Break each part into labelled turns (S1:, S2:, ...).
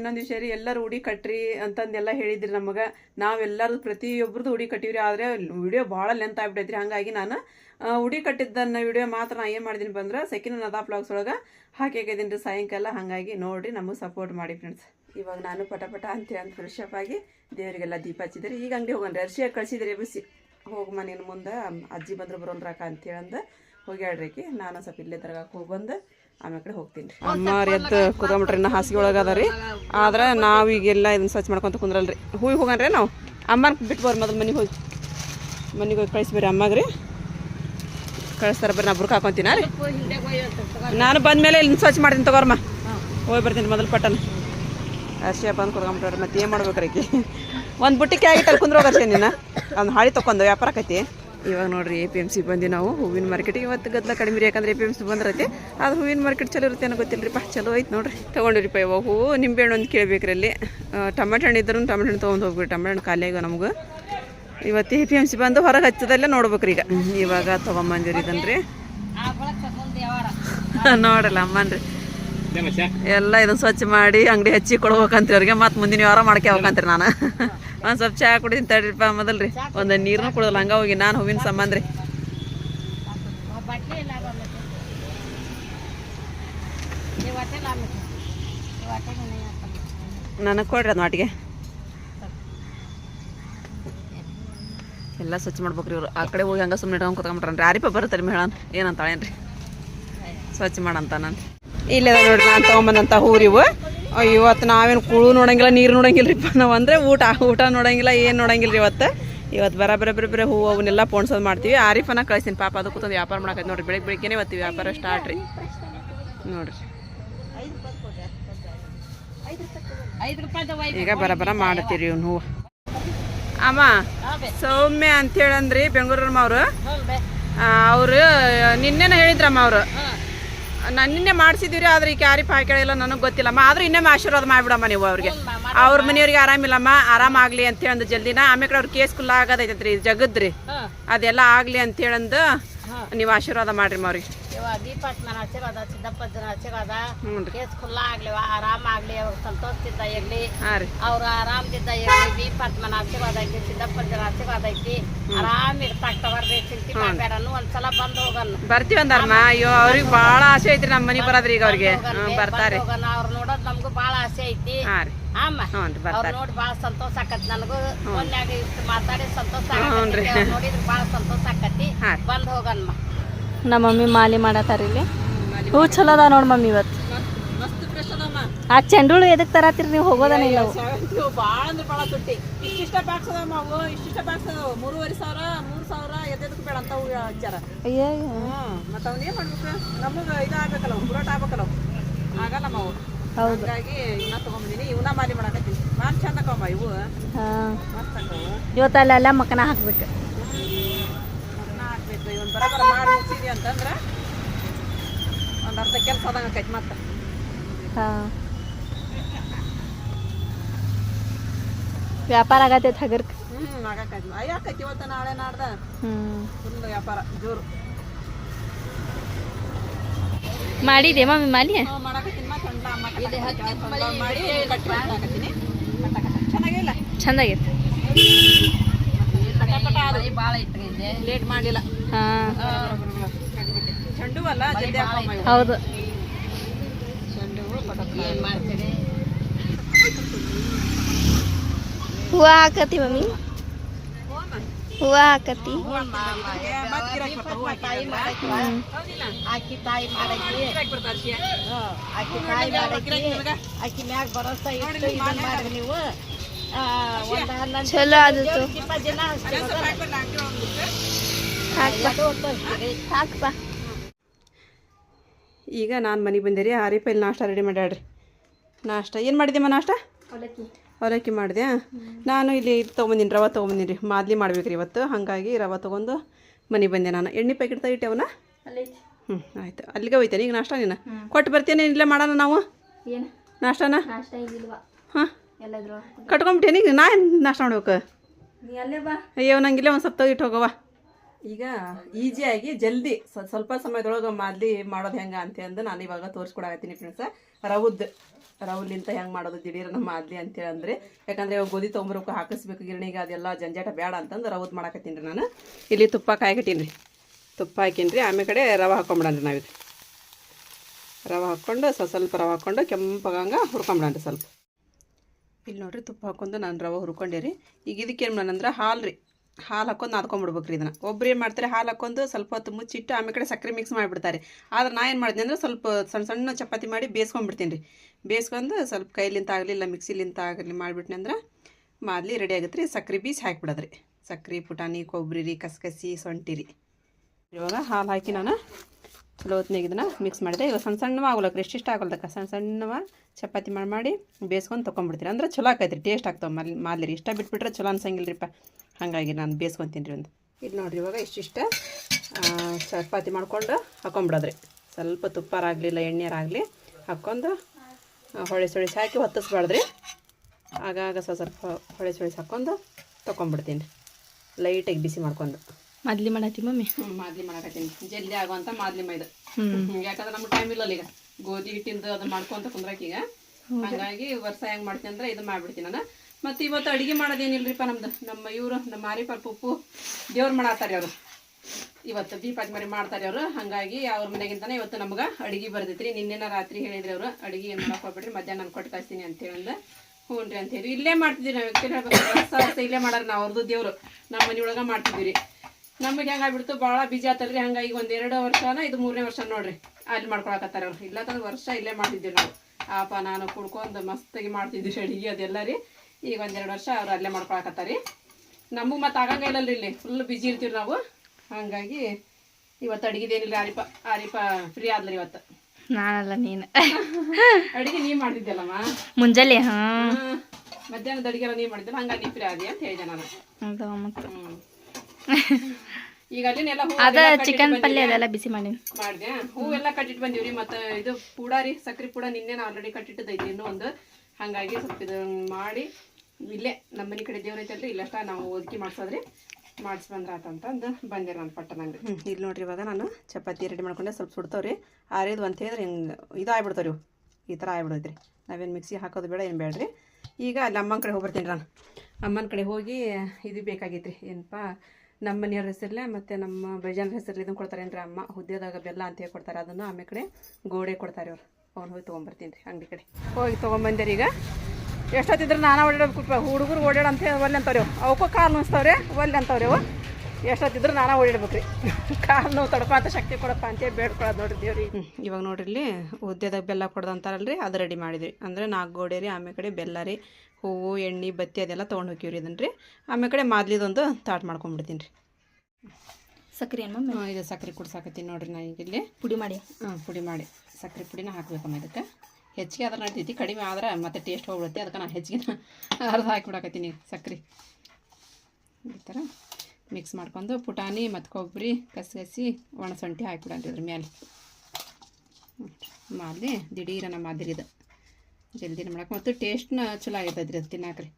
S1: ಇನ್ನೊಂದು ವಿಷಯ ರೀ ಎಲ್ಲರೂ ಉಡಿ ಕಟ್ರಿ ಅಂತಂದೆಲ್ಲ ಹೇಳಿದ್ರಿ ನಮಗೆ. ನಾವೆಲ್ಲರೂ ಪ್ರತಿಯೊಬ್ರದ್ದು ಉಡಿ ಕಟ್ಟಿವ್ರಿ, ಆದರೆ ವಿಡಿಯೋ ಭಾಳ ಲೆಂತ್ ಆಗ್ಬಿಟ್ಟೈತ್ರಿ ಹಾಗಾಗಿ ನಾನು ಉಡಿ ಕಟ್ಟಿದ್ದನ್ನ ವಿಡಿಯೋ ಮಾತ್ರ ನಾನು ಏನು ಮಾಡಿದ್ದೀನಿ ಬಂದ್ರೆ ಸೆಕೆಂಡ್ ನದಾ ಬ್ಲಾಗ್ಸ್ ಒಳಗೆ ಹಾಕಿದ್ದೀನಿ ರೀ ಸಾಯಂಕಾಲ. ಹಾಗಾಗಿ ನೋಡಿರಿ ನಮಗೆ ಸಪೋರ್ಟ್ ಮಾಡಿ ಫ್ರೆಂಡ್ಸ್ ಇವಾಗ ನಾನು ಪಟ ಪಟ ಅಂತೇಳಿ ಅಂತ ಫ್ರೆಶ್ ಅಪ್ ಆಗಿ ದೇವರಿಗೆಲ್ಲ ದೀಪ ಹಚ್ಚಿದ್ರಿ. ಈಗ ಅಂಗಡಿ ಹೋಗೋಣ ಅರ್ಶಿಯಾಗಿ ಕಳಿಸಿದ್ರಿ ಬಿಸಿ. ಹೋಗಮ್ಮ ನೀನು ಮುಂದೆ ಅಜ್ಜಿ ಬಂದ್ರೆ ಬರೋನ್ರಾಕ ಅಂತೇಳಿ ಅಂದ ಹೋಗ್ಯಾಡ್ರಿಕಿ ನಾನು ಸ್ವಲ್ಪ ಇಲ್ಲೇ ತರಗಕ್ಕೆ ಹೋಗಿ ಬಂದು. ಆಮೇಲೆ ಹೋಗ್ತೀನಿ. ಅಮ್ಮ ಎದ್ದು ಕುತ್ಕೊಂಬಿಟ್ರಿ ಇನ್ನ ಹಾಸಿಗೆ ಒಳಗೆ ಅದ ರೀ ಆದ್ರೆ ನಾವು ಈಗೆಲ್ಲ ಇದನ್ನ ಸ್ವಚ್ಛ ಮಾಡ್ಕೊಂತ ಕುಂದ್ರಲ್ರಿ. ಹೂವಿಗೆ ಹೋಗನ್ರಿ ನಾವು? ಅಮ್ಮನ ಬಿಟ್ಟು ಬರ್ರಿ ಮೊದಲು ಮನೆಗೆ ಹೋಗಿ ಮನೆಗೆ ಹೋಗಿ ಕಳಿಸ್ಬೇರಿ ಅಮ್ಮಗೆ ಕಳಿಸ್ತಾರ ಬರ್ರಿ ನಾ ಬುರ್ಕ ಹಾಕೊಂತೀನ ರೀ? ನಾನು ಬಂದ್ಮೇಲೆ ಇಲ್ಲಿ ಸ್ವಚ್ಛ ಮಾಡ್ತೀನಿ ತಗೋರಮ್ಮ. ಹೋಗಿ ಬರ್ತೀನಿ ಮೊದಲು ಪಟ್ಟನ ಅರ್ಶಿಯ ಬಂದು ಕುತ್ಕೊಂಬಿಟ್ರಿ ಮತ್ತೆ ಏನು ಮಾಡ್ಬೇಕ್ರಿ ರೀ ಒಂದು ಬುಟ್ಟಿಗೆ ಆಗಿಟ್ಟಲ್ಲಿ ಕುಂದ್ರೋಗ ಅರ್ಶಿಯ ನೀನು ಒಂದು ಹಾಳಿ ತೊಗೊಂಡು ವ್ಯಾಪಾರ ಆಕೈತಿ. ಇವಾಗ ನೋಡ್ರಿ ಎ ಪಿ ಎಂ ಸಿ ಬಂದು ನಾವು. ಹೂವಿನ ಮಾರ್ಕೆಟಿಗೆ ಇವತ್ತು ಗದ್ದಲ ಕಡಿಮೆ ರೀ ಯಾಕಂದ್ರೆ ಎ ಪಿ ಎಂ ಸಿ ಬಂದಿರತ್ತೆ. ಅದು ಹೂವಿನ ಮಾರ್ಕೆಟ್ ಚಲೋ ಇರುತ್ತೆ ಅನ್ನೋ ಗೊತ್ತಿಲ್ಲ ಪಾ ಚಲೋ ಐತೆ ನೋಡ್ರಿ. ತೊಗೊಂಡಿರಿಪ್ಪ ಇವಾಗ ಹೂವು ನಿಂಬೆಹಣ್ಣು ಒಂದು ಕೇಳಬೇಕ್ರಿ ಅಲ್ಲಿ. ಟಮಾಟೆ ಹಣ್ಣು ಇದ್ರೂ ಟಮಾಟೆ ಹಣ್ಣು ತೊಗೊಂಡು ಹೋಗ್ಬೇಕು ಟಮಾಟೆ ಹಣ್ಣು ಖಾಲಿ ಆಗ ನಮ್ಗೆ. ಇವತ್ತು ಎ ಪಿ ಎಂ ಸಿ ಬಂದು ಹೊರಗೆ ಹಚ್ಚದಲ್ಲೇ ನೋಡ್ಬೇಕ್ರಿ ಈಗ. ಇವಾಗ ತೊಗೊಂಬಂದಿರಿ ಇದನ್ರಿ. ನೋಡಲ್ಲ ಅಮ್ಮನ್ರಿ. ಎಲ್ಲ ಇದನ್ನು ಸ್ವಚ್ಛ ಮಾಡಿ ಅಂಗಡಿ ಹಚ್ಚಿ ಕೊಡ್ಬೇಕಂತ್ರಿ ಅವ್ರಿಗೆ. ಮತ್ತೆ ಮುಂದಿನ ವಾರ ಮಾಡ್ಕೋಬೇಕಂತ್ರಿ ನಾನು. ಒಂದು ಸ್ವಲ್ಪ ಚಹಾ ಕುಡಿತೀನಿ ತಡ್ರಿಪ್ಪ ಮೊದಲ್ರಿ. ಒಂದು ನೀರನ್ನ ಕುಡಿದಲ್ಲ, ಹಂಗ ಹೋಗಿ ನಾನು ಹೂವಿನ ಸಂಬಂಧ ರೀ. ನನಗೆ ಕೊಡ್ರಿ ಅದು ಮಾಟಿಗೆ ಎಲ್ಲ ಸ್ವಚ್ಛ ಮಾಡ್ಬೇಕ್ರಿ ಇವ್ರು. ಆ ಕಡೆ ಹೋಗಿ ಹಂಗ ಸುಮ್ಮನೆ ಇಟ್ಕೊಂಡು ಬರುತ್ತೆ ಆರಿಪ ಬರುತ್ತಲ್ಲ ಮೇಳನ್ ಏನಂತಾಳೇನ್ರಿ? ಸ್ವಚ್ಛ ಮಾಡಂತ ನಾನು ಇಲ್ಲೇ ನೋಡ್ರಿ, ನಾನು ತೊಗೊಂಬಂದಂಥ ಹೂರಿವು. ಇವತ್ತು ನಾವೇನು ಕುಳು ನೋಡಂಗಿಲ್ಲ, ನೀರು ನೋಡಂಗಿಲ್ಲರಿಪ್ಪ ನಾವು ಅಂದರೆ ಊಟ ಊಟ ನೋಡಂಗಿಲ್ಲ, ಏನು ನೋಡಂಗಿಲ್ಲ ರೀ ಇವತ್ತು? ಇವತ್ತು ಬರ ಬರ ಬರ ಬರ ಹೂವು ಅವನ್ನೆಲ್ಲ ಪೋಣ್ಸೋದು ಮಾಡ್ತೀವಿ. ಆರಿಫನ ಕಳಿಸ್ತೀನಿ ಪಾಪ, ಅದು ಕೂತಂದು ವ್ಯಾಪಾರ ಮಾಡಕೈತೆ ನೋಡಿರಿ. ಬೆಳಿಗ್ಗೆ ಬೆಳಿಗ್ಗೆನೇ ಇವತ್ತು ವ್ಯಾಪಾರ ಸ್ಟಾರ್ಟ್ ರೀ. ನೋಡಿರಿ. ಈಗ ಬರಬರ ಬರ ಮಾಡ್ತೀರಿ ಇವ್ನು ಹೂವು. ಅಮ್ಮ, ಸೌಮ್ಯ ಅಂತೇಳಂದ್ರಿ ಬೆಂಗಳೂರಮ್ಮ ಅವರು. ಅವರು, ನಿನ್ನೆನ ಹೇಳಿದ್ರಮ್ಮ ಅವರು. ನಾನು ನಿನ್ನೆ ಮಾಡಿಸಿದ್ದೀರಿ ಆದ್ರೆ ಈಗ ಯಾರಿಗೆ ಹಾಕಿಲ್ಲ ನನಗೆ ಗೊತ್ತಿಲ್ಲಮ್ಮ. ಆದ್ರೂ ಇನ್ನೇ ಆಶೀರ್ವಾದ ಮಾಡಿಬಿಡಮ್ಮ ನೀವು ಅವ್ರಿಗೆ. ಅವ್ರ ಮನೆಯವ್ರಿಗೆ ಆರಾಮಿಲ್ಲಮ್ಮ ಆರಾಮಾಗ್ಲಿ ಅಂತ ಹೇಳಂದು ಜಲ್ದಿನ. ಆಮೇಲೆ ಅವ್ರ ಕೇಸ್ ಕುಲ್ಲ ಆಗೋದೈತೈತ್ರಿ ಜಗದ್ರಿ. ಅದೆಲ್ಲ ಆಗಲಿ ಅಂತ ಹೇಳಂದು ನೀವು ಆಶೀರ್ವಾದ ಮಾಡ್ರಿ ಅವ್ರಿಗೆ.
S2: ಇವ ದೀಪಕ್ ನನ್ನ ಆಶೀರ್ವಾದ ಸಿದ್ದಪ್ಪ ಜನ ಆಶೀರ್ವಾದ ಕೇಸ್ ಖುಲ್ಲ ಆಗ್ಲಿವ ಆರಾಮ ಆಗ್ಲಿ ಅವ್ರ ಸಂತೋಷದಿಂದ ಇರ್ಲಿ. ಅವ್ರ ಆರಾಮದಿಂದ ಇರ್ಲಿ ದೀಪತ್ಮನ ಆಶೀರ್ವಾದ ಐತಿ ಸಿದ್ದಪ್ಪ ಜನ ಆಶೀರ್ವಾದ ಐತಿ. ಆರಾಮ್ ಇರ್ತಾಕ ತಗೋರ್ರಿ ಚಿಂತೆ ಮಾಡಬೇಡ ಒಂದ್ಸಲ ಬಂದ್ ಹೋಗನ್.
S1: ಬರ್ತೀವಿ ಅಯ್ಯೋ ಅವ್ರಿಗೆ ಬಹಳ ಆಸೆ ಐತ್ರಿ ನಮ್ಮ ಮನೆಗೆ ಬರೋದ್ರಿ ಈಗ ಅವ್ರಿಗೆ. ಬರ್ತಾರೆ
S2: ಅವ್ರ ನೋಡೋದ್ ನಮಗೂ ಬಹಳ ಆಸೆ ಐತಿ.
S1: ಆಮ್ಮ
S2: ಅವ್ರು ನೋಡಿ ಬಾಳ ಸಂತೋಷ ಆಕತಿ ನನಗೂ ಫೋನ್ಯಾಗ ಇಷ್ಟು ಮಾತಾಡಿ ಸಂತೋಷ. ಆಕತಿ ನೋಡಿದ್ರೆ ಬಾಳ ಸಂತೋಷ ಆಕತಿ ಬಂದ್ ಹೋಗನ್ಮ
S3: ನಮ್ಮ ಮಮ್ಮಿ ಮಾಲಿ ಮಾಡತ್ತಾರ ಇಲ್ಲಿ. ಹೂ ಚಲೋ ಅದ ನೋಡ್ ಮಮ್ಮಿ ಇವತ್ತು ಆ ಚೆಂಡುಳು ಎದಕ್ ತರತ್ತೀರಿ ನೀವು? ಹೋಗೋದನ ಇಲ್ಲ.
S1: ಮಕ್ಕನ ಭಾಳ ಅಂದ್ರೆ ಭಾಳ ತುಟ್ಟಿ. ಇಷ್ಟಿಷ್ಟ ಬಾಕ್ಸ್ ಅದಾವ ಅವು ಇಷ್ಟಿಷ್ಟ ಬಾಕ್ಸ್ ಅದಾವ. ಮೂರುವರೆ ಸಾವಿರ ಮೂರು ಸಾವಿರ ಎದ್ದೆದಕ್ಕೆ ಬೇಡ ಅಂತ ಹಚ್ಚಾರ
S3: ಅಯ್ಯೋ
S1: ಮತ್ತು ಅವ್ನು ಏನು ಮಾಡ್ಬೇಕು? ನಮಗೆ ಇದು ಆಗ್ಬೇಕಲ್ಲ ಅವು ಪುರೋಟ ಆಗ್ಬೇಕಲ್ಲ ಅವು ಆಗಲ್ಲಮ್ಮ ಅವು
S3: ಹೌದು.
S1: ಹಾಗಾಗಿ ಇವನ್ನ ತೊಗೊಂಬಂದಿನಿ ಇವನ್ನ ಮಾಲಿ ಮಾಡಕತ್ತೀನಿ. ಭಾಳ ಚಂದ ಅಕ್ಕವಮ್ಮ ಇವು.
S3: ಇವತ್ತು ಅಲ್ಲೆಲ್ಲ ಮಕನ ಹಾಕ್ಬೇಕು.
S1: ಇವನ್ ಬರಬರ ಮಾಡಿ ಮುಗಿಸಿದಿ ಅಂತಂದ್ರೆ ಒಂದು ಅರ್ಧ ಕೆಲಸ ಆದಂಗೆ ಆಕೈತಿ ಮತ್ತೆ.
S3: ಹಾ. ವ್ಯಾಪಾರ ಆಗತೈತೆ ಹಗರ್
S1: ಹ್ಮ್ ಆಗಕ್ಕೈತಿ ಅಯ್ಯ ಆಕೈತಿ ಇವತ್ತು ನಾಳೆ ನಾಡ್ದ.
S3: ಹ್ಮ್.
S1: ಫುಲ್ ವ್ಯಾಪಾರ ಜೋರು.
S3: ಮಾಡಿದೆ ಮಮ್ಮಿ ಮಾಲಿ?
S1: ಹ್ಞೂ
S2: ಇಟ್ಕೊಂಡಿದ್ದೆ
S1: ಲೇಟ್ ಮಾಡಲಿಲ್ಲ.
S3: ಹೌದು ಹೂವ ಹಾಕತಿ ಮಮ್ಮಿ ಹೂವ ಹಾಕತಿ?
S2: ಆಕಿ ತಾಯಿ
S1: ಅರ್ಶಿಯ.
S2: ಆಕಿ ತಾಯಿ ಮಾಡೈತಿ ಆಕಿ ಮ್ಯಾಗ ಭರೋಸಾ ಇಟ್ಟು ಇದನ್ನ ಮಾಡ್ರಿ ನೀವು
S3: ಚಲೋ ಆದಿತ್ತು
S2: ಇಪ್ಪತ್ತು ಜನ ಅಷ್ಟೇ
S1: ಸ್ವಲ್ಪ ಹಾಕ್ಬಿಡ್ಲ, ಹಾಕಿ ಒಂದಿಷ್ಟು.
S3: ಹಾಕ್ಬಾ ಹಾಕ್ಬಾ
S1: ಈಗ ನಾನು ಮನೆಗೆ ಬಂದೆ ರೀ ಆರಿಪ ಇಲ್ಲಿ ನಾಷ್ಟ ರೆಡಿ ಮಾಡ್ಯಾಡ್ರಿ ನಾಷ್ಟ ಏನು ಮಾಡಿದೆಮ್ಮ ನಾಷ್ಟ? ಅವಲಕ್ಕಿ. ಮಾಡಿದೆ ನಾನು ಇಲ್ಲಿ ಇದು ತೊಗೊಂಬಂದಿನಿ ರವೆ ತೊಗೊಂಬಂದಿನಿ. ರೀ ಮಾದಲಿ ಮಾಡ್ಬೇಕು ರೀ ಇವತ್ತು. ಹಾಗಾಗಿ ರವೆ ತೊಗೊಂಡು ಮನೆಗೆ ಬಂದೆ ನಾನು. ಎಣ್ಣೆ ಪ್ಯಾಕೆಟ್ ತೆಗಿಟ್ಟೆವನ ಹ್ಞೂ ಆಯ್ತು. ಅಲ್ಲಿಗೆ ಹೋಯ್ತೇನೆ. ಈಗ ನಾಷ್ಟ ನೀನು? ಕೊಟ್ಟು ಬರ್ತೀನಿ ಇಲ್ಲೇ ಮಾಡೋಣ ನಾವು?
S3: ಏನು?
S1: ನಾಷ್ಟನ? ಹಾಂ? ಕಟ್ಕೊಂಬಿಟ್ಟೇನಿ ಈಗ. ನಾ ಏನು ನಾಷ್ಟ ಮಾಡ್ಬೇಕು? ಅಯ್ಯೋ ನಂಗಿಲ್ಲ ಒಂದು ಸ್ವಲ್ಪ ತೆಗಿಟ್ಟು ಹೋಗವ ಈಗ ಈಸಿಯಾಗಿ ಜಲ್ದಿ ಸ್ವ- ಸ್ವಲ್ಪ ಸಮಯದೊಳಗೆ ಮಾದಲಿ ಮಾಡೋದು ಹೆಂಗೆ ಅಂತ ಅಂದು ನಾನು ಇವಾಗ ತೋರಿಸ್ಕೊಡಾಕತ್ತೀನಿ ಫ್ರೆಂಡ್ಸ ರವದ್ದು ರವಲಿಂತ ಹೆಂಗೆ ಮಾಡೋದು ದಿಢೀರನ ಮಾದಲಿ ಅಂತೇಳಿ ಅಂದರೆ, ಯಾಕಂದರೆ ಇವಾಗ ಗೋಧಿ ತೊಗೊಂಬರಕ್ಕೆ ಹಾಕಿಸ್ಬೇಕು, ಗಿರಣಿಗೆ ಅದೆಲ್ಲ ಜಂಜಾಟ ಬೇಡ ಅಂತಂದು ರವದ್ದು ಮಾಡಾಕತ್ತೀನಿ ರೀ ನಾನು. ಇಲ್ಲಿ ತುಪ್ಪ ಕಾಯ್ಕಟ್ಟೀನಿ ರೀ. ತುಪ್ಪ ಹಾಕೀನಿ ರೀ. ಆಮೇಲೆ ಕಡೆ ರವೆ ಹಾಕೊಂಬಿಡಣ್ರಿ ನಾವಿದು. ರವೆ ಹಾಕ್ಕೊಂಡು ಸ್ವಲ್ಪ ಸ್ವಲ್ಪ ರವೆ ಹಾಕ್ಕೊಂಡು ಕೆಂಪಗಂಗ ಹುರ್ಕೊಂಬಿಡಣ್ರಿ ಸ್ವಲ್ಪ. ಇಲ್ಲಿ ನೋಡಿರಿ ತುಪ್ಪ ಹಾಕೊಂಡು ನಾನು ರವೆ ಹುರ್ಕೊಂಡೆ ರೀ. ಈಗ ಇದಕ್ಕೆ ಏನು ಮಾಡೋಣಂದ್ರೆ ಹಾಲು ರೀ. ಹಾಲು ಹಾಕೊಂಡು ನಾದ್ಕೊಂಡ್ಬಿಡ್ಬೇಕ್ರಿ ಇದನ್ನು. ಒಬ್ರು ಏನು ಮಾಡ್ತಾರೆ, ಹಾಲು ಹಾಕೊಂಡು ಸ್ವಲ್ಪ ಹೊತ್ತು ಮುಚ್ಚಿಟ್ಟು ಆಮೇಲೆ ಕಡೆ ಸಕ್ಕರೆ ಮಿಕ್ಸ್ ಮಾಡಿಬಿಡ್ತಾರೆ. ಆದ್ರೆ ನಾ ಏನು ಮಾಡ್ತೀನಿ ಅಂದರೆ ಸ್ವಲ್ಪ ಸಣ್ಣ ಸಣ್ಣ ಚಪಾತಿ ಮಾಡಿ ಬೇಯಿಸ್ಕೊಂಡ್ಬಿಡ್ತೀನಿ ರೀ. ಬೇಯಿಸ್ಕೊಂಡು ಸ್ವಲ್ಪ ಕೈಲಿಂತ ಆಗಲಿ ಇಲ್ಲ ಮಿಕ್ಸಿಲಿಂತ ಆಗಲಿ ಮಾಡಿಬಿಟ್ನಿ ಅಂದ್ರೆ ಮಾದಲಿ ರೆಡಿ ಆಗುತ್ತೆ ರೀ. ಸಕ್ಕರೆ ಬೀಸಿ ಹಾಕಿಬಿಡೋದ್ರಿ ಸಕ್ಕರೆ ಪುಟಾಣಿ ಕೊಬ್ಬರಿ ರೀ, ಕಸಕಸಿ, ಸೊಂಟಿ ರೀ. ಇವಾಗ ಹಾಲು ಹಾಕಿ ನಾನು ಚಲೋ ಹೊತ್ತಿನಾಗ ಇದನ್ನು ಮಿಕ್ಸ್ ಮಾಡಿದೆ. ಇವಾಗ ಸಣ್ಣ ಸಣ್ಣವ ಆಗೋಲಕ್ಕೆ ಎಷ್ಟಿಷ್ಟ ಆಗೋಲ್ದಕ್ಕ? ಸಣ್ಣ ಸಣ್ಣವ ಚಪಾತಿ ಮಾಡಿ ಮಾಡಿ ಬೇಯಿಸ್ಕೊಂಡು ತೊಗೊಂಬಿಡ್ತೀರಿ ಅಂದ್ರೆ ಚಲೋ ಆಕೈತೆ ರೀ ಟೇಸ್ಟ್ ಆಗ್ತಾವೆ ಮಲ್ ರೀ. ಇಷ್ಟ ಬಿಟ್ಬಿಟ್ರೆ ಚಲೋ ಅನ್ಸಂಗಿಲ್ಲ ಹಾಗಾಗಿ ನಾನು ಬೇಯಿಸ್ಕೊತೀನಿ ರೀ ಒಂದು. ಇದು ನೋಡಿರಿ ಇವಾಗ ಇಷ್ಟಿಷ್ಟ ಆ, ಚಪಾತಿ ಮಾಡ್ಕೊಂಡು ಹಾಕೊಂಬಿಡೋದ್ರಿ. ಸ್ವಲ್ಪ ತುಪ್ಪಾರಾಗಲಿಲ್ಲ ಎಣ್ಣೆರಾಗಲಿ ಹಾಕ್ಕೊಂಡು ಹೊಳೆ ಸೊಳಿಸಿ ಹಾಕಿ ಹೊತ್ತಿಸ್ಬಾರ್ದ್ರಿ ಆಗಾಗ ಸ್ವಲ್ಪ ಸ್ವಲ್ಪ ಹೊಳೆ ಸೊಳಿಸಿ ಹಾಕ್ಕೊಂಡು ತೊಗೊಂಬಿಡ್ತೀನಿ ಲೈಟಾಗಿ ಬಿಸಿ ಮಾಡ್ಕೊಂಡು.
S3: ಮಾದ್ಲಿ ಮಾಡತ್ತಿ ಮಮ್ಮಿ.
S1: ಹ್ಞೂ ಮಾದ್ಲಿ ಮಾಡಕತ್ತೀನಿ. ಜಲ್ದಿ ಆಗುವಂಥ ಮಾದ್ಲಿ ಮೈದ. ಯಾಕಂದ್ರೆ ನಮ್ಗೆ ಟೈಮ್ ಇಲ್ಲ ಈಗ. ಗೋಧಿ ಹಿಟ್ಟಿಂದು ಅದು ಮಾಡ್ಕೊಂತ ಕುಂದ್ರಕೀಗ ಈಗ. ಹಂಗಾಗಿ ವರ್ಷ ಹೆಂಗೆ ಮಾಡ್ತೀನಿ ಅಂದ್ರೆ ಇದು ಮಾಡ್ಬಿಡ್ತೀನಿ ನಾನು. ಮತ್ತೆ ಇವತ್ತು ಅಡಿಗೆ ಮಾಡೋದೇನಿಲ್ರಿಪ್ಪ ನಮ್ದು? ನಮ್ಮ ಇವರು, ನಮ್ಮ ಮಾರಿಪ ಪುಪ್ಪು ದೇವ್ರು ಮಾಡಾತಾರೆ ಅವರು. ಇವತ್ತು ದೀಪಾವಳಿ ಮರಿ ಮಾಡ್ತಾರೆ ಅವರು. ಹಂಗಾಗಿ ಅವ್ರ ಮನೆಗಿಂತನೇ ಇವತ್ತು ನಮ್ಗೆ ಅಡಿಗೆ ಬರ್ದೈತ್ರಿ ನಿನ್ನೆನ ರಾತ್ರಿ ಹೇಳಿದ್ರಿ ಅವರು, ಅಡಿಗೆ ಏನು ಮಾಡಕ್ಕೆ ಹೋಗ್ಬಿಡ್ರಿ, ಮಧ್ಯಾಹ್ನ ನಾನು ಕೊಟ್ಟು ಕಳಿಸ್ತೀನಿ ಅಂತ ಹೇಳಿದ ಹ್ಞೂ ರೀ ಅಂತ ಹೇಳಿ ಇಲ್ಲೇ ಮಾಡ್ತಿದ್ವಿ ನಾವು, ಯಾಕೆ ಹೇಳ್ಬೇಕು ಇಲ್ಲೇ ಮಾಡಾರ ನಾವು ಅವ್ರದ್ದು ದೇವ್ರು. ನಮ್ಮ ಮನೆಯೊಳಗೆ ಮಾಡ್ತಿದ್ವಿ ರೀ ನಮಗೆ ಹೆಂಗಾಗ್ಬಿಡ್ತು ಭಾಳ ಬಿಜಿ ಆತಲ್ರಿ. ಹಂಗಾಗಿ ಒಂದು ಎರಡು ವರ್ಷನ, ಇದು ಮೂರನೇ ವರ್ಷ ನೋಡ್ರಿ. ಅಲ್ಲಿ ಮಾಡ್ಕೊಳಕತ್ತಾರ ಅವ್ರು. ಇಲ್ಲ ತಂದ್ರೆ ವರ್ಷ ಇಲ್ಲೇ ಮಾಡ್ತಿದ್ವಿ ನಾವು. ಆಪ ನಾನು ಕುಡ್ಕೊಂಡು ಮಸ್ತಾಗಿ ಮಾಡ್ತಿದ್ವಿ ಅಡಿಗೆ ಅದೆಲ್ಲ ರೀ. ಈಗ ಒಂದೆರಡು ವರ್ಷ ಅವ್ರು ಅಲ್ಲೇ ಮಾಡ್ಕೊಳಕತ್ತಾರಿ. ನಮಗೂ ಮತ್ತೆ ಆಗಂಗಿಲ್ಲಲ್ರಿ ಇಲ್ಲಿ. ಫುಲ್ ಬಿಜಿ ಇರ್ತೀವಿ ನಾವು. ಹಂಗಾಗಿ ಇವತ್ತು ಅಡಿಗೆದೇನಿಲ್ಲ ಆರಿಪ ಆರಿಪ ಫ್ರೀ ಆದ್ರಿ ಇವತ್ತು.
S3: ನಾನಲ್ಲ ನೀನು.
S1: ಅಡುಗೆ ನೀ ಮಾಡ್ತಿದ್ದಲ್ಲಮ್ಮ?
S3: ಮುಂಜಾನೆ ಹಾ.
S1: ಮಧ್ಯಾಹ್ನದ ಅಡುಗೆ ಎಲ್ಲ ನೀ ಮಾಡಿದ್ದಲ್ಲ ಹಂಗಾಗಿ ನೀ ಫ್ರೀ ಆದಿ ಅಂತ ಹೇಳಿದೆ ನಾನು. ಹ್ಞೂ ಈಗ ಅಲ್ಲಿನೆಲ್ಲ
S3: ಅದ ಚಿಕನ್ ಪಲ್ಯ. ಅದೆಲ್ಲ ಬಿಸಿ ಮಾಡಿ
S1: ಮಾಡಿದೆ ಹೂವೆಲ್ಲ ಕಟ್ಟಿಟ್ಟು ಬಂದಿವ್ರಿ ಮತ್ತೆ ಇದು ಪೂಡಾರಿ ಸಕ್ರೆ ಪೂಡ ನಿನ್ನೆ ಆಲ್ರೆಡಿ ಕಟ್ಟಿಟ್ಟದೈತಿ ಇನ್ನೂ ಒಂದು. ಹಂಗಾಗಿ ಸ್ವಲ್ಪ ಇದು ಮಾಡಿ ಇಲ್ಲೇ ನಮ್ಮ ಮನೆ ಕಡೆ ದೇವ್ರ ಐತಲ್ರಿ ಇಲ್ಲಷ್ಟ ನಾವು ಒದಕಿ ಮಾಡ್ಸೋದ್ರಿ. ಮಾಡಿಸಿ ಬಂದ್ರ ಆತಂತಂದು ಬಂದೆ ನಾನು ಪಟ್ಟನಂಗೆ ಇಲ್ಲಿ ನೋಡ್ರಿ ಇವಾಗ ನಾನು ಚಪಾತಿ ರೆಡಿ ಮಾಡ್ಕೊಂಡೆ, ಸ್ವಲ್ಪ ಸುಡ್ತಾವ್ರಿ. ಆರೇದು ಅಂತ ಹೇಳಿದ್ರೆ ಹಿಂಗೆ ಇದು ಆಗ್ಬಿಡ್ತಾವ್ರಿ ಈ ಥರ ಆಗ್ಬಿಡೈತ್ರಿ. ನಾವೇನು ಮಿಕ್ಸಿ ಹಾಕೋದು ಬೇಡ, ಏನು ಬೇಡ್ರಿ. ಈಗ ಅಲ್ಲಿ ಅಮ್ಮನ ಕಡೆ ಹೋಗ್ಬರ್ತೀನಿ ನಾನು. ಅಮ್ಮನ ಕಡೆ ಹೋಗಿ ಇದು ಬೇಕಾಗೈತ್ರಿ. ಏನಪ್ಪ, ನಮ್ಮ ಮನೆಯವ್ರ ಹೆಸರಲ್ಲೇ ಮತ್ತು ನಮ್ಮ ಬೇಜಾನ್ರ ಹೆಸರಲ್ಲಿ ಇದನ್ನು ಕೊಡ್ತಾರೆ ಅಂದ್ರೆ ಅಮ್ಮ. ಹುದ್ದೆದಾಗ ಬೆಲ್ಲ ಅಂತ ಹೇಳಿ ಕೊಡ್ತಾರೆ. ಅದನ್ನು ಆಮೇಲೆ ಕಡೆ ಗೋಡೆ ಕೊಡ್ತಾರೆ ಅವ್ರು ಅವ್ನು ಹೋಗಿ ತೊಗೊಂಬರ್ತೀನಿ ರೀ ಅಂಗಡಿ ಕಡೆ. ಹೋಗಿ ತೊಗೊಂಬಂದೆ ಈಗ. ಎಷ್ಟೊತ್ತಿದ್ರೆ ನಾನು ಓಡಾಡಬೇಕು ಹುಡುಗರು ಓಡಾಡ ಅಂತ ಹೇಳಿ ಒಲ್ಲೆ ಅಂತವ್ರಿ. ಅವು ಅವಕ್ಕೂ ಕಾಲು ನುಸ್ತಾವ್ರೆ ಒಲ್ಲೆ ಅಂತವ್ರಿ ಅವು ಎಷ್ಟೊತ್ತಿದ್ರೆ ನಾನು ಓಡಾಡ್ಬೇಕು ರೀ ಕಾಲು ನೋವು ತಡ್ಕೊಳಂತ ಶಕ್ತಿ ಕೊಡಪ್ಪ ಅಂತೇಳಿ ಬೇಡ್ಕೊಳ್ಳೋದು ನೋಡ್ರಿ ದೇವ್ರಿ. ಇವಾಗ ನೋಡ್ರಿ ಇಲ್ಲಿ ಉದ್ಯದಾಗ ಬೆಲ್ಲ ಕೊಡೋದು ರೀ ಅದು ರೆಡಿ ಮಾಡಿದ್ವಿ. ಅಂದರೆ ನಾಲ್ಕು ಗೋಡೆ ರೀ ಆಮೇಲೆ ಕಡೆ ಬೆಲ್ಲ ರೀ ಹೂವು ಎಣ್ಣೆ ಬತ್ತಿ ಅದೆಲ್ಲ ತೊಗೊಂಡು ಹೋಗಿವ್ರಿ ರೀ ಇದನ್ನು ರೀ ಆಮೇಲೆ ಕಡೆ ಮಾದ್ಲಿದೊಂದು ತಾಟ್ ಮಾಡ್ಕೊಂಡ್ಬಿಡ್ತೀನಿ ರೀ.
S3: ಸಕ್ಕರೆ ಏನು ಮ್ಯಾಮ್
S1: ಹಾಂ ಇದು ಸಕ್ಕರೆ ಕುಡ್ಸಾಕತ್ತೀನಿ ನೋಡ್ರಿ ನಾನು ಈಗ ಇಲ್ಲಿ.
S3: ಪುಡಿ ಮಾಡಿ.
S1: ಹಾಂ ಪುಡಿ ಮಾಡಿ. ಸಕ್ಕರೆ ಪುಡಿನ ಹಾಕ್ಬೇಕಮ್ಮ ಇದಕ್ಕೆ. ಹೆಚ್ಚಿಗೆ ಆದ್ರೆ ನಡೀತೈತಿ ಕಡಿಮೆ ಆದ್ರೆ ಮತ್ತೆ ಟೇಸ್ಟ್ ಹೋಗ್ಬಿಡುತ್ತೆ. ಅದಕ್ಕೆ ನಾನು ಹೆಚ್ಚಿಗೆ ಅರ್ಧ ಹಾಕಿಬಿಡಕತ್ತೀನಿ ಸಕ್ಕರೆ ಈ ಥರ ಮಿಕ್ಸ್ ಮಾಡ್ಕೊಂಡು ಪುಟಾಣಿ ಮತ್ತು ಕೊಬ್ಬರಿ ಕಸಗಸಿ ಒಣ ಹಾಕಿಬಿಡಂತ ಇದ್ರ ಮೇಲೆ ಮಾಡಿ ದಿಢೀರ ನಮ್ಮ ಮಾದರಿ ಇದು. ಜಲ್ದಿನ ಮಾಡಕ್ಕೆ ಮತ್ತು ಟೇಸ್ಟ್ನ ಚಲೋ ಅದ್ರಿ ಅದು ತಿನ್ನಾಕ್ರಿ.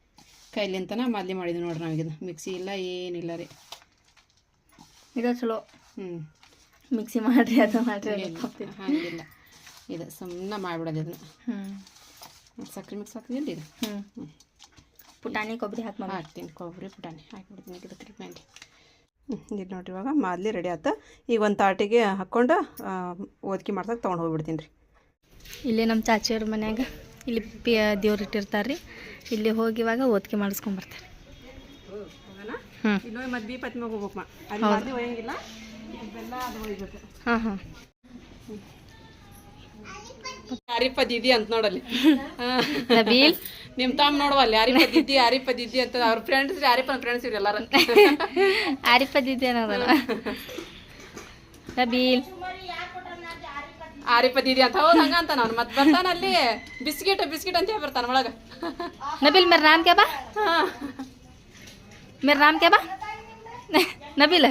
S1: ಕೈಲಿಂತನ ಮಾದಲಿ ಮಾಡಿದ್ವಿ ನೋಡ್ರಿ ನಾವೀಗಿದು ಮಿಕ್ಸಿ ಇಲ್ಲ ಏನಿಲ್ಲ ರೀ.
S3: ಇದು ಚಲೋ.
S1: ಹ್ಞೂ
S3: ಮಿಕ್ಸಿ ಮಾಡಿರಿ ಅದು ಮಾಡಿರಿ
S1: ಹಾಗಿಲ್ಲ. ಇದು. ಸುಮ್ಮನೆ ಮಾಡಿಬಿಡೋದು ಇದನ್ನ.
S3: ಹ್ಞೂ
S1: ಸಕ್ಕರೆ ಮಿಕ್ಸ್ ಹಾಕಿದಿಲ್ಲ ಇದು?
S3: ಹ್ಞೂ ಪುಟಾಣಿ ಕೊಬ್ಬರಿ ಹಾಕಿ ಮಾಡ್ತೀನಿ
S1: ಹಾಕ್ತೀನಿ ಕೊಬ್ಬರಿ ಪುಟಾಣಿ. ಹಾಕಿಬಿಡ್ತೀನಿ ಇದು ಮೇಲೆ ಇದು ನೋಡಿರಿ ಇವಾಗ ಮಾದಲಿ ರೆಡಿ ಆಯ್ತು ಈಗ ಒಂದು ತಾಟಿಗೆ ಹಾಕ್ಕೊಂಡು ಓದ್ಕಿ ಮಾಡ್ದಾಗ ತೊಗೊಂಡು ಹೋಗ್ಬಿಡ್ತೀನಿ ರೀ.
S3: ಇಲ್ಲಿ ನಮ್ಮ ಚಾಚಿಯವ್ರ ಮನ್ಯಾಗ ಇಲ್ಲಿ ಪಿ ದೇವ್ರು ಇಟ್ಟಿರ್ತಾರೆ ರೀ. ಇಲ್ಲಿ ಹೋಗಿ ಇವಾಗ ಓದ್ಕೆ ಮಾಡಿಸ್ಕೊಂಬರ್ತಾರೆ ಹ್ಞೂ
S1: ಮದ್ವೆ ಪತ್ತಿ
S3: ಹಾಂ ಹೋಗ್ಬೇಕಮ್ಮ
S1: ಯಾರಿಪ್ಪ ಅಂತ
S3: ನೋಡಲಿ
S1: ನಿಮ್ ತಮ್ಮ ನೋಡುವಲ್ಲಿ ಯಾರಿಪ್ಪ ದಿದ್ದಿ ಯಾರಿಪ್ಪ ದಿದ್ದಿ ಅಂತ ಅವ್ರ ಫ್ರೆಂಡ್ಸ್ ಯಾರಿಪ್ಪ ಫ್ರೆಂಡ್ಸ್ ಇವ್ರು ಎಲ್ಲಾರ.
S3: ನಬಿಲ್ ದಿದ್ದಿ ಅನ್ನೋದಲ್ಲ. ನಬೀಲ್?
S1: ಆರಿಪ್ಪ ಅಂತ ಹೌದು ಹಂಗ ಅಂತ ನಾನು. ಮತ್ತೆ ಬರ್ತಾನ ಅಲ್ಲಿ ಬಿಸ್ಕಿಟ್ ಬಿಸ್ಕಿಟ್ ಅಂತ ಹೇಳಿ ಬರ್ತಾನ ಒಳಗ.
S3: ನಬೀಲ್ ಮೇರ್
S1: ರಾಮ್
S3: ಕ್ಯಾಬಾ? ಮೇರ್ ರಾಮ್ ಕ್ಯಾಬಾ? ನಬೀಲ್?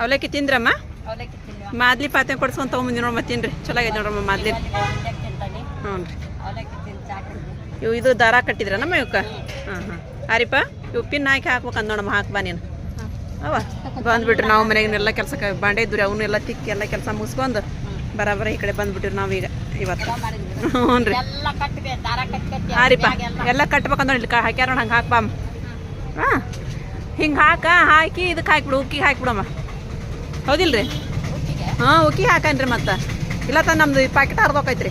S1: ಅವಲಕ್ಕಿ ತಿಂದ್ರಮ್ಮ?
S2: ಅವಲಕ್ಕಿ
S1: ಮಾದ್ಲಿ ಪಾತ್ರೆ ಕೊಡ್ಸ್ಕೊಂತ ತೊಗೊಂಬಂದಿ ನೋಡಿ ಮತ್ತೆ ತಿನ್ರಿ ಚಲೋ ಆಗೈತೆ ನೋಡ್ರಮ್ಮ ಮಾದ್ಲಿ. ಹ್ಞೂ ರೀ ಇವು ಇದು ದಾರ ಕಟ್ಟಿದ್ರನಮ್ಮ ಇವಕ್ಕ? ಹಾಂ ಹಾಂ ಆರಿಪ ಇವು ಪಿನ್ ಹಾಕಿ ಹಾಕ್ಬೇಕಂದ್ ನೋಡಮ್ಮ ಹಾಕಿ ಬಾ ನೀನು. ಅವ ಬಂದ್ಬಿಟ್ರಿ ನಾವು ಮನೆಗಿನೆಲ್ಲ ಕೆಲಸಕ್ಕೆ ಬಾಂಡೆ ಇದ್ರಿ ಅವನ್ನೆಲ್ಲ ತಿಕ್ಕಿ ಎಲ್ಲ ಕೆಲಸ ಮುಗಿಸ್ಕೊಂಡು ಬರಾಬರ ಈ ಕಡೆ ಬಂದ್ಬಿಟ್ರಿ ಈಗ ಇವತ್ತು. ಹ್ಞೂ ರೀ
S2: ಎಲ್ಲ ಕಟ್ಟಿದೆ ದಾರ ಕಟ್ಟಿ ಕಟ್ಟಿ
S1: ಹಾಂ ರೀಪ್ಪ ಎಲ್ಲ ಕಟ್ಬೇಕಂದ್ರೆ ಇಲ್ಲಿ ಹಾಕ್ಯಾರ ಹಂಗೆ ಹಾಕ್ಬಾಮ್ಮ ಹಾಂ, ಹಿಂಗೆ ಹಾಕ, ಹಾಕಿ ಇದಕ್ಕೆ ಹಾಕ್ಬಿಡು ಉಕ್ಕಿಗೆ ಹಾಕ್ಬಿಡಮ್ಮ ಹೌದಿಲ್ರಿ? ಹಾಂ ಉಕ್ಕಿ ಹಾಕನ್ರಿ ಮತ್ತೆ. ಇಲ್ಲ ತ ನಮ್ದು ಪ್ಯಾಕೆಟ್ ಹರ್ದೋಕೈತ್ರಿ.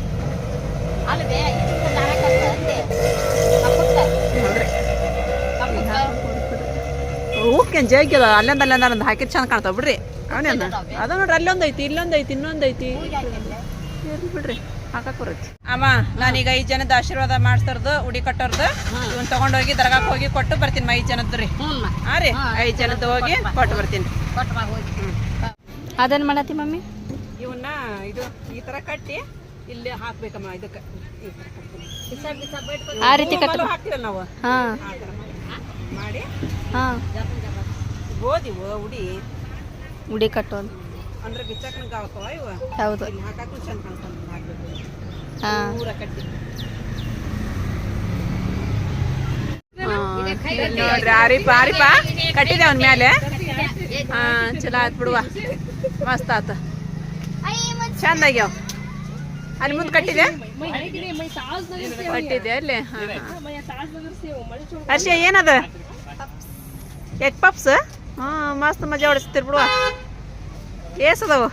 S2: ಓಕೆ ಅದ.
S1: ಅಲ್ಲಿಂದ ಅಲ್ಲಿಂದ ಒಂದು ಹಾಕಿದ್ ಚಂದ ಕಾಣ್ತಾವ ಬಿಡ್ರಿ. ಅವನೇನ ಅದ ನೋಡ್ರಿ ಅಲ್ಲೊಂದು ಐತಿ ಇಲ್ಲೊಂದು ಐತಿ ಇನ್ನೊಂದು ಐತಿ ಬಿಡ್ರಿ ಹಾಕಕ್ ಬರುತ್ತೆ. ಅಮ್ಮ ನಾನೀಗ ಐದು ಜನದ ಆಶೀರ್ವಾದ ಮಾಡ್ಸೋರ್ದು ಉಡಿ ಕಟ್ಟೋರ್ದು. ಇವನ್ ತಗೊಂಡೋಗಿ ದರ್ಗಾಕ್ ಹೋಗಿ ಕೊಟ್ಟು ಬರ್ತೀನಿ ಐದು
S2: ಜನದ್ರಿ
S1: ಹಾ ರೀ? ಐದು ಜನದ್ದು ಹೋಗಿ ಕೊಟ್ಟು ಬರ್ತೀನಿ.
S2: ಕೊಟ್ಟು
S3: ಅದೇನು ಮಾಡತ್ತಿ ಮಮ್ಮಿ?
S1: ಇವನ್ನ ಇದು ಈ ತರ ಕಟ್ಟಿ ಇಲ್ಲಿ ಹಾಕ್ಬೇಕಮ್ಮ ಇದಕ್ಕೆ.
S3: ಆ ರೀತಿ ಕಟ್
S1: ಹಾಕ್ತೀವಲ್ಲ ನಾವು?
S3: ಹಾಂ.
S1: ಮಾಡಿ.
S3: ಹಾ.
S1: ಓದಿವು ಉಡಿ.
S3: ಉಡಿ ಕಟ್ಟೋದು
S1: ಅಂದ್ರೆ ಬಿಚ್ಚಕ್ನ ಗಾವಕ್ಕವ ಇವ?
S3: ಹೌದು.
S1: ಹಾಕಕ್ಕೂ ಚಂದ
S3: ಹಾಂ.
S1: ಪೂರ ಕಟ್ಟಿ. ನೋಡ್ರಿ ಆರಿಪ ಆರಿಪ ಕಟ್ಟಿದೆ ಅವನ ಮೇಲೆ ಹಾ ಚಲೋ ಆಯ್ತು ಬಿಡುವ. ಮಸ್ತ್ ಆತ. ಚಂದ ಆಗ್ಯಾವ ಅಲ್ಲಿ ಮುಂದೆ ಕಟ್ಟಿದೆ ಕಟ್ಟಿದೆ ಅಲ್ಲಿ? ಹರ್ಷ ಏನದ? Egg puffs? ಹ್ಞೂ ಮಸ್ತ್ ಮಜಾ ಹೊಡಿಸ್ತೀರಿ ಬಿಡುವ. ಏಸದವು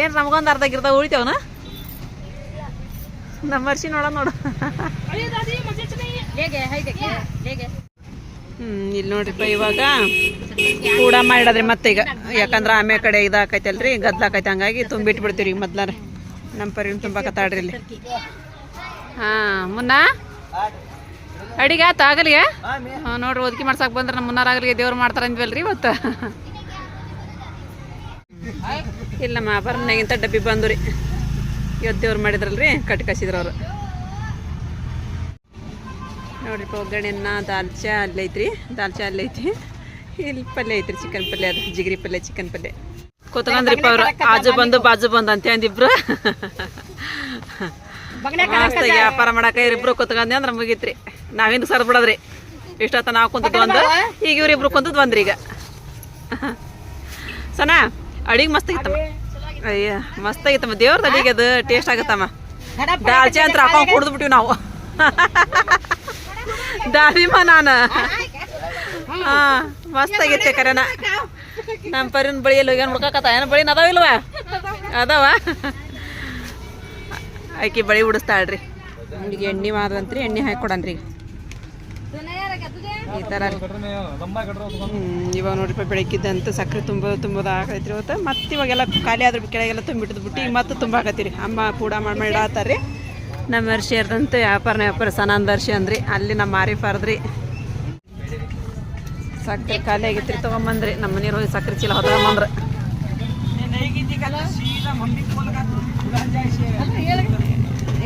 S1: ಏನು ನಮಗೊಂದು ಅರ್ಧ ಗಿರ್ದ ಉಳಿತೇವನ? ನಮ್ಮ ಹರ್ಷಿ ನೋಡ ನೋಡು. ಹ್ಮ್ ಇಲ್ಲಿ ನೋಡ್ರಿಪ್ಪ ಇವಾಗ. ಕೂಡ ಮಾಡಿಡದ್ರಿ ಮತ್ತೆ ಈಗ ಯಾಕಂದ್ರೆ ಆಮೆ ಕಡೆ ಇದಾಕೈತಲ್ರಿ ಗದ್ಲಾಕೈತೆ ಹಂಗಾಗಿ ತುಂಬಿಟ್ಬಿಡ್ತೀವಿ ಈಗ ಮೊದ್ಲಾರ. ನಮ್ಮ ಪರಿ ತುಂಬಾಕತ್ತಾಡ್ರಿ ಇಲ್ಲಿ. ಹಾ ಮುನ್ನ? ಅಡಿಗೆ ಆತ ಆಗಲಿಗೆ? ಹಾಂ ನೋಡ್ರಿ ಒದಗಿ ಮಾಡ್ಸಕ್ ಬಂದ್ರೆ ನಮ್ಮ ಮುನ್ನಾರ ಆಗಲಿಗೆ ದೇವ್ರು ಮಾಡ್ತಾರ ಅಂದ್ವಲ್ರಿ ಇವತ್ತು. ಇಲ್ಲಮ್ಮ ಆಭರಣಗಿಂತ ಡಬ್ಬಿ ಬಂದು ರೀ. ಇವತ್ತು ದೇವ್ರು ಮಾಡಿದ್ರಲ್ರಿ ಕಟ್ಟಿ ಕಸಿದ್ರು ಅವರು. ನೋಡ್ರಿಪ್ಪ ಒಗ್ಗರಣೆನ ದಾಲ್ಚಾ ಅಲ್ಲೈತ್ರಿ ದಾಲ್ಚಾ ಅಲ್ಲೈತಿ ಇಲ್ಲಿ ಪಲ್ಯ ಐತ್ರಿ ಚಿಕನ್ ಪಲ್ಯ ಅದು ಜಿಗರಿ ಪಲ್ಯ ಚಿಕನ್ ಪಲ್ಯ. ಕೂತ್ಕೊಂಡ್ರಿಪ್ಪ ಅವ್ರು ಆಜು ಬಂದು ಬಾಜು ಬಂದು ಅಂತ ಅಂದಿಬ್ರು? ವ್ಯಾಪಾರ ಮಾಡಕ ಇವ್ರಿಬ್ರು ಕೂತ್ಕೊಂಡೆ ಅಂದ್ರೆ ಮುಗೀತ್ರಿ. ನಾವಿಂದ ಸರ್ದ್ ಬಿಡೋದ್ರಿ. ಇಷ್ಟೊತ್ತ ನಾವು ಕುಂತದ್ದು ಒಂದು ಈಗ ಇವ್ರಿಬ್ರು ಕುಂತದ್ದು ಬಂದ್ರಿ ಈಗ. ಸನಾ ಅಡಿಗೆ ಮಸ್ತ್ ಆಗಿತ್ತಮ್ಮ ಅಯ್ಯ ಮಸ್ತ್ ಆಗಿತ್ತಮ್ಮ ದೇವ್ರದ್ದು ಅಡಿಗೆ ಅದು ಟೇಸ್ಟ್ ಆಗತ್ತಮ್ಮ. ದಾಲ್ಚೆ ಅಂತ ಹಾಕೊಂಡು ಕುಡ್ದು ಬಿಟ್ಟಿವಿ ನಾವು. ನಾನು. ಹಾ ಮಸ್ತ್ ಆಗೈತೆ ಕರೆನ. ನಮ್ಮ ಪರಿನ ಬಳಿ ಎಲ್ಲ ಏನು ಹುಡ್ಕಾಕತ್ತ ಏನು ಬಳಿ ಅದಾವ ಇಲ್ವಾ? ಅದಾವ? ಆಕಿ ಬಳಿ ಉಡಿಸ್ತಾಳ್ರಿ. ಹುಡುಗಿ ಎಣ್ಣೆ ಮಾದಂತ್ರಿ ಎಣ್ಣೆ ಹಾಕಿ ಕೊಡನ್ರಿ. ಈ ಥರ ಇವಾಗ ನೋಡ್ರಿ ಬೆಳಕಿದ್ದಂತ ಸಕ್ಕರೆ ತುಂಬ ತುಂಬೋದು ಆಗೈತ್ರಿ ಇವತ್ತು. ಮತ್ತೆ ಇವಾಗೆಲ್ಲ ಖಾಲಿ ಆದ್ರೆ ಕೆಳಗೆಲ್ಲ ತುಂಬಿಟ್ಟು ಬಿಟ್ಟು ಈಗ ಮತ್ತೆ ತುಂಬ ಆಗತ್ತೀರಿ. ಅಮ್ಮ ಪೂಡ ಮಾಡಿ ಮಾಡಿಡತ್ತಾರ್ರಿ ನಮ್ಮ ವರ್ಷಿ ಇರ್ದಂತೆ ವ್ಯಾಪಾರ ವ್ಯಾಪಾರ ಸನಾನ್ ದರ್ಶಿ ಅಂದ್ರಿ. ಅಲ್ಲಿ ನಮ್ಮ ಮಾರಿ ಫಾರ್ದ್ರಿ ಸಕ್ಕರೆ ಖಾಲಿ ಆಗಿತ್ರಿ, ತೊಗೊಂಬಂದ್ರಿ. ನಮ್ಮ ಮನೆಯವ್ರು ಹೋಗಿ ಸಕ್ಕರೆ ಚೀಲ ಹೊತ್ಕೊಂಬಂದ್ರ.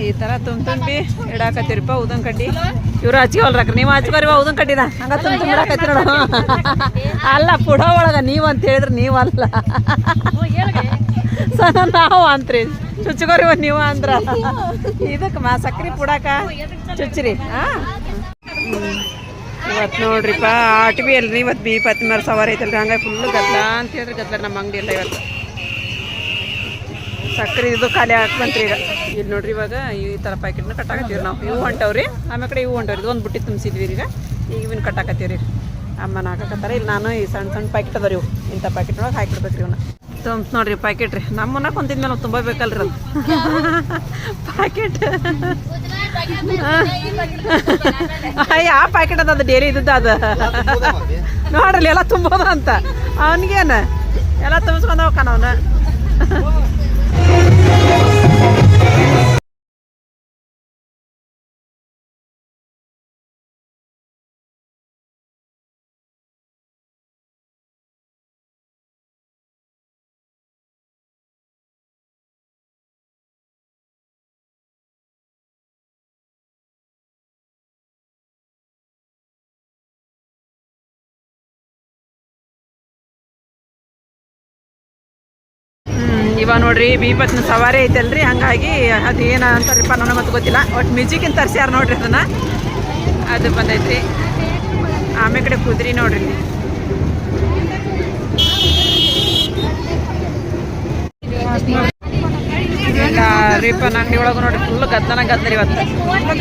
S1: ಈ ಥರ ತುಂಬ ತುಂಬಿ ಇಡಾಕತ್ತೀರಿಪ್ಪ ಉದನ್ ಕಡ್ಡಿ. ಇವ್ರು ಹಚ್ಕೊಲ್ರಕ್ರಿ ನೀವು ಹಚ್ಕೋರಿವ ಉದನ್ ಕಡ್ಡಿನ? ಹಂಗ ತುಂಬ ತುಂಬ ಇಡಾಕತ್ತೀರಿ ಅಲ್ಲ, ಪುಡೋ ಒಳಗ ನೀವು ಅಂತ ಹೇಳಿದ್ರೆ ನೀವಲ್ಲ. ಸನ ನಾವು ಅಂತ್ರಿ. ಚುಚ್ಕೋರಿವ ನೀವು ಅಂದ್ರ. ಇದಕ್ಕೆ ಮಾ ಸಕ್ರಿ ಪುಡಾಕ ಚುಚ್ಚ್ರಿ. ಹಾಂ ಇವತ್ತು ನೋಡ್ರಿಪ್ಪ, ಆಟ ಬಿ ಅಲ್ರಿ ಇವತ್ತು ಬಿ ಪತ್ಮರ್ ಸವಾರಿ ಐತಲ್ರಿ, ಹಂಗಾಗಿ ಫುಲ್ ಗದ್ಲ ಅಂತ ಹೇಳ್ರಿ ಗದ್ಲ ನಮ್ಮ ಅಂಗಡಿ ಎಲ್ಲ ಇವತ್ತು. ಸಕ್ಕರೆ ಇದು ಖಾಲಿ ಹಾಕ್ಬಂತ್ರಿ ಈಗ. ಇಲ್ಲಿ ನೋಡ್ರಿ ಇವಾಗ ಈ ಥರ ಪ್ಯಾಕೆಟ್ನ ಕಟ್ಟಾಕತ್ತೀವಿ ನಾವು. ಇವು ಹೊಂಟವ್ರಿ. ಆಮೇಲೆ ಕಡೆ ಇವು ಹೊಂಟವ್ರಿ. ಇದು ಒಂದು ಬುಟ್ಟಿ ತುಂಬಿಸಿದ್ವಿ ಈಗ. ಈಗ ಇವನ್ನ ರೀ ಅಮ್ಮನ ಹಾಕಕತ್ತಾರ. ಇಲ್ಲಿ ನಾನು ಈ ಸಣ್ಣ ಸಣ್ಣ ಪ್ಯಾಕೆಟ್ ಅದಾವ ಇವು. ಇಂಥ ಪ್ಯಾಕೆಟ್ ಒಳಗೆ ಹಾಕಿಡ್ಬೇಕ್ರಿ ಇವನ್ನ ತುಂಬ್ಸ್ ನೋಡ್ರಿ ಪ್ಯಾಕೆಟ್ ರೀ. ನಮ್ಮನ್ನ ಕುಂತಿದ್ಮೇಲೆ ನಾವು ತುಂಬ ಬೇಕಲ್ರಿ ಅದು. ಪ್ಯಾಕೆಟ್ ಅಯ್ಯ, ಆ ಪ್ಯಾಕೆಟ್ ಅದ ಡೇರಿ ಇದ್ದದ್ದು ಅದು. ನೋಡ್ರಿ, ಎಲ್ಲ ತುಂಬೋದ ಅಂತ. ಅವನಿಗೇನ? ಎಲ್ಲ ತುಂಬಿಸ್ಕೊಂಡ್ ಹೋಗ್ಕಾನ ಅವನ? ಇವಾಗ ನೋಡ್ರಿ ಬಿಪತ್ನ ಸವಾರಿ ಐತಲ್ರಿ, ಹಂಗಾಗಿ ಅದು ಏನ ಅಂತಾರಪ್ಪ ನನಗೆ ಮತ್ತೆ ಗೊತ್ತಿಲ್ಲ. ಒಟ್ಟು ಮ್ಯೂಸಿಕಿನ ತರ್ಸ್ಯಾರ ನೋಡ್ರಿ ಅದನ್ನ? ಅದು ಬಂದೈತ್ರಿ. ಆಮೇಲೆ ಕಡೆ ಕುದ್ರಿ ನೋಡ್ರಿ ರೀಪನ್ ಅಂಗಡಿ ಒಳಗ ನೋಡ್ರಿ ಫುಲ್ ಗದ್ದನ ಗದ್ದರಿ ಇವತ್ತು. ಫುಲ್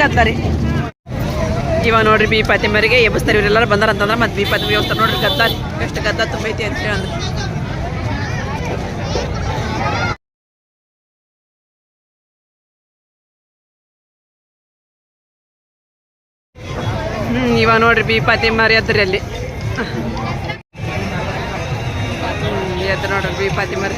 S1: ಇವಾಗ ನೋಡ್ರಿ ಬಿ ಪತಿ ಮರಿಗೆ ಎಬ್ಬಿಸ್ತಾರೆ ಇವರೆಲ್ಲರೂ ಬಂದಾರ ಅಂತಂದ್ರೆ ಮತ್ತೆ ಬಿ ವ್ಯವಸ್ಥೆ ಹೋಗ್ತಾರೆ ನೋಡ್ರಿ ಗದ್ದ ಎಷ್ಟು ಗದ್ದ ತುಂಬೈತಿ ಅಂತ ಹೇಳಿ ನೋಡ್ರಿ ಬಿ ಪಾತಿಮಾರಿ ಎದ್ರಿ ಅಲ್ಲಿ ಹ್ಮ್, ಎದ್ದು ನೋಡ್ರಿ ಬಿ ಪಾತಿಮಾರಿ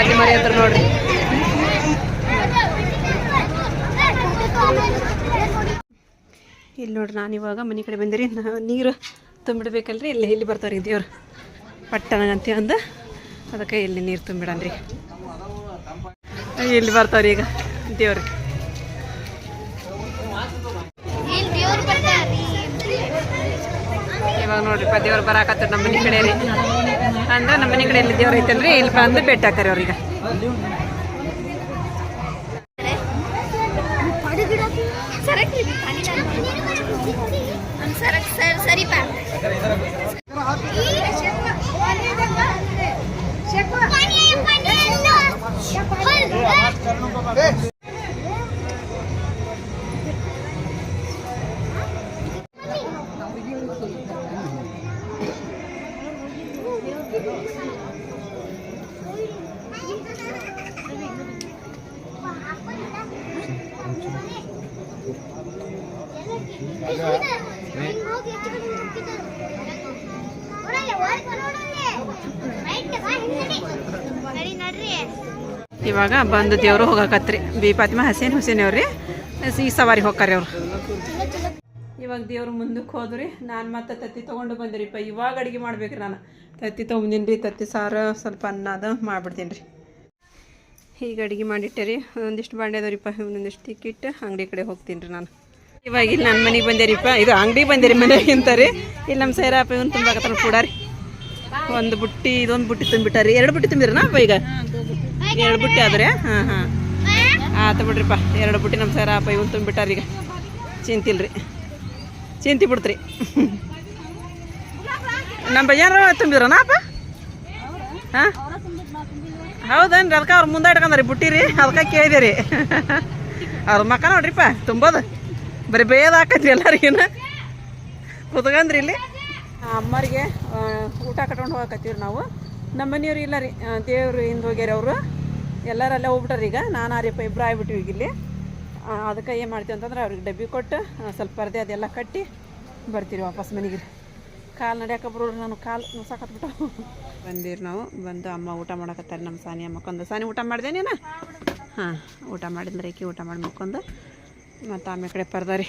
S1: ಊರು ಮರಿ ಹತ್ರ ನೋಡ್ರಿ. ಇಲ್ಲಿ ನೋಡ್ರಿ, ನಾನು ಇವಾಗ ಮನೆ ಕಡೆ ಬಂದಿರಿ ನೀರು ತುಂಬಿಡ್ಬೇಕಲ್ರಿ, ಇಲ್ಲಿ ಇಲ್ಲಿ ಬರ್ತಾವ್ರಿ ದೇವ್ರು. ಪಟ್ಟಣಗಂತ ಅಂದು ಅದಕ್ಕೆ ಇಲ್ಲಿ ನೀರು ತುಂಬಿಡನ್ರಿ. ಇಲ್ಲಿ ಬರ್ತಾವ್ರಿ ಈಗ ದೇವ್ರು. ಇವಾಗ ನೋಡ್ರಿಪ್ಪ ದೇವ್ರು ಬರಾಕತ್ತಾರ ನಮ್ಮ ಮನೆ ಕಡೆ ರೀ. ಅಂದ್ರೆ ನಮ್ಮ ಮನೆ ಕಡೆ ಎಲ್ಲಿ ದೇವ್ರು ಐತಲ್ರಿ ಇಲ್ಲಿ ಬಂದು ಭೇಟಿ ಹಾಕಾರಿ ಅವ್ರಿಗೆ. ಇವಾಗ ಬಂದು ದೇವರು ಹೋಗಾಕತ್ರಿ. ಬಿ ಫಾತಿಮಾ, ಹಸೇನ್ ಹುಸೇನ್ ಅವ್ರಿ. ಈ ಸವಾರಿ ಹೋಗ್ತಾರೆ ಅವ್ರು. ಇವಾಗ ದೇವ್ರು ಮುಂದಕ್ಕೆ ಹೋದ್ರಿ. ನಾನು ಮತ್ತೆ ತತ್ತಿ ತೊಗೊಂಡು ಬಂದಿರಿಪ್ಪ. ಇವಾಗ ಅಡುಗೆ ಮಾಡ್ಬೇಕ್ರಿ ನಾನು. ತತ್ತಿ ತೊಗೊಂಬಂದಿನಿ ರೀ ತತ್ತಿ ಸಾರು ಸ್ವಲ್ಪ ಅನ್ನ ಅದು ಮಾಡ್ಬಿಡ್ತೀನಿ ರೀ ಈಗ ಅಡುಗೆ ಮಾಡಿಟ್ಟೆ ರೀ ಒಂದಿಷ್ಟು ಬಾಂಡೆ ಅದವ್ರಿಪ್ಪ. ಒಂದೊಂದಿಷ್ಟು ತಿಕ್ಕಿಟ್ಟು ಅಂಗಡಿ ಕಡೆ ಹೋಗ್ತೀನಿ ರೀ ನಾನು. ಇವಾಗ ಇಲ್ಲಿ ನನ್ನ ಮನೆಗೆ ಬಂದೇರಿಪ್ಪ. ಇದು ಅಂಗಡಿ ಬಂದೇರಿ ಮನೆಗೆ ಅಂತಾರೆ. ಇಲ್ಲಿ ನಮ್ಮ ಸೈರಪ್ಪ ಇವನು ತುಂಬಾಕತ್ತಾರ ಕೂಡ ರೀ ಒಂದು ಬುಟ್ಟಿ, ಇದೊಂದು ಬುಟ್ಟಿ ತುಂಬಿಟ್ಟಾರಿ. ಎರಡು ಬುಟ್ಟಿ ತುಂಬಿರನಾ ಈಗ? ಎರಡು ಬುಟ್ಟಿ ಆದ್ರೆ? ಹಾಂ ಹಾಂ. ಆತ ಬಿಡ್ರಿಪ್ಪ. ಎರಡು ಬುಟ್ಟಿ ನಮ್ಮ ಸೈರಪ್ಪ ಇವನು ತುಂಬಿಟ್ಟಾರ ಈಗ ಚಿಂತಿಲ್ರಿ. ಚಿಂತಿ ಬಿಡ್ತ್ರಿ. ನಮ್ಮ ಬಯ್ಯಾರ ತುಂಬಿದ್ರನಾ ಅಪ್ಪ? ಹಾಂ? ಹೌದೇನ್ರಿ ಅದಕ್ಕೆ ಅವ್ರು ಮುಂದೆ ಬುಟ್ಟಿ ಬುಟ್ಟಿರಿ. ಅದಕ್ಕೆ ಕೇಳಿದೆ ರೀ ಅವ್ರ ಮಕ್ಕ ನೋಡ್ರಿಪ್ಪ, ತುಂಬೋದು. ಬರೀ ಬೇದ ಹಾಕತ್ರಿ ಎಲ್ಲರಿಗೇನ? ಕುತ್ಕಂದ್ರಿ ಇಲ್ಲಿ. ಅಮ್ಮರಿಗೆ ಊಟ ಕಟ್ಕೊಂಡು ಹೋಗಕತ್ತೀವಿ ನಾವು. ನಮ್ಮ ಮನೆಯವ್ರು ಇಲ್ಲ ರೀ ದೇವ್ರು ಹಿಂದೆ ಹೋಗ್ಯಾರ ಅವರು. ಎಲ್ಲರಲ್ಲೇ ಹೋಗ್ಬಿಟ್ರಿ ಈಗ. ನಾನು, ಆರ್ಯಪ್ಪ ಇಬ್ಬರು ಆಗ್ಬಿಟ್ಟಿವಿ ಈಗ ಇಲ್ಲಿ. ಅದಕ್ಕೆ ಏನು ಮಾಡ್ತೀವಿ ಅಂತಂದ್ರೆ ಅವ್ರಿಗೆ ಡಬ್ಬಿ ಕೊಟ್ಟು ಸ್ವಲ್ಪ ಪರದೆ ಅದೆಲ್ಲ ಕಟ್ಟಿ ಬರ್ತೀವಿ ವಾಪಸ್ ಮನೆಗೆ ಕಾಲು ನಡ್ಯಾಕ ಬರೋರು ನಾನು ಕಾಲು ನುಸಾಕತ್ಬಿಟ್ಟು ಬಂದಿರಿ ನಾವು. ಬಂದು ಅಮ್ಮ ಊಟ ಮಾಡಕತ್ತಾರೆ ನಮ್ಮ ಸಾನಿ ಅಮ್ಮಕ್ಕೊಂದು. ಸಾನಿ ಊಟ ಮಾಡಿದೆ ನೀನು ಹಾಂ, ಊಟ ಮಾಡಿದ್ರೆ ಈಕೆ ಊಟ ಮಾಡಿ ಮಕ್ಕೊಂದು. ಮತ್ತು ಆಮೇಲೆ ಕಡೆ ಪರ್ದ ರೀ.